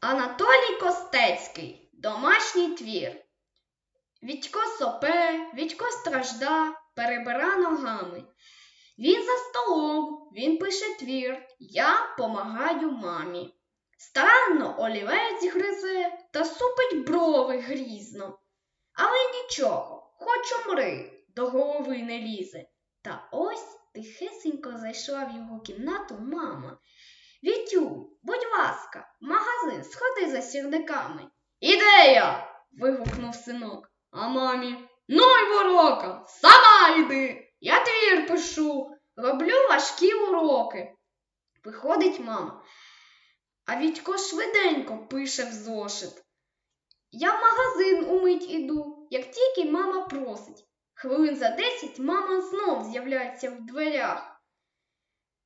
Анатолій Костецький. Домашній твір. Вітько сопе, Вітько стражда, перебира ногами. Він за столом, він пише твір, я помагаю мамі. Старанно олівець гризе та супить брови грізно. Але нічого, хоч умри, до голови не лізе. Та ось тихесенько зайшла в його кімнату мама. Вітю, в сходи за сірниками. Ідея. вигукнув синок. А мамі ну й ворока, сама йди. Я твір пишу, роблю важкі уроки. Виходить мама. А Вітько швиденько пише в зошит. Я в магазин умить іду, як тільки мама просить. Хвилин за десять мама знов з'являється в дверях.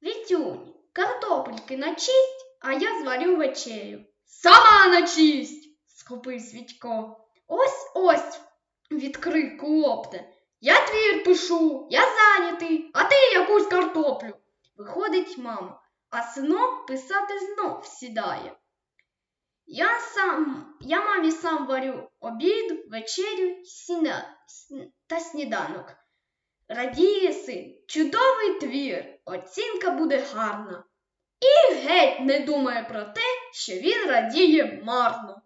Вітюнь, картопельки начисть, а я зварю вечерю. Сама начисть, схопився Вітько. Ось ось, відкрив клопте. Я твір пишу, я зайнятий, а ти якусь картоплю. Виходить мама, а синок писати знов сідає. Я сам, я мамі сам варю обід, вечерю сіна, та сніданок. Радіє син, чудовий твір, оцінка буде гарна. І геть не думає про те, що він радіє марно.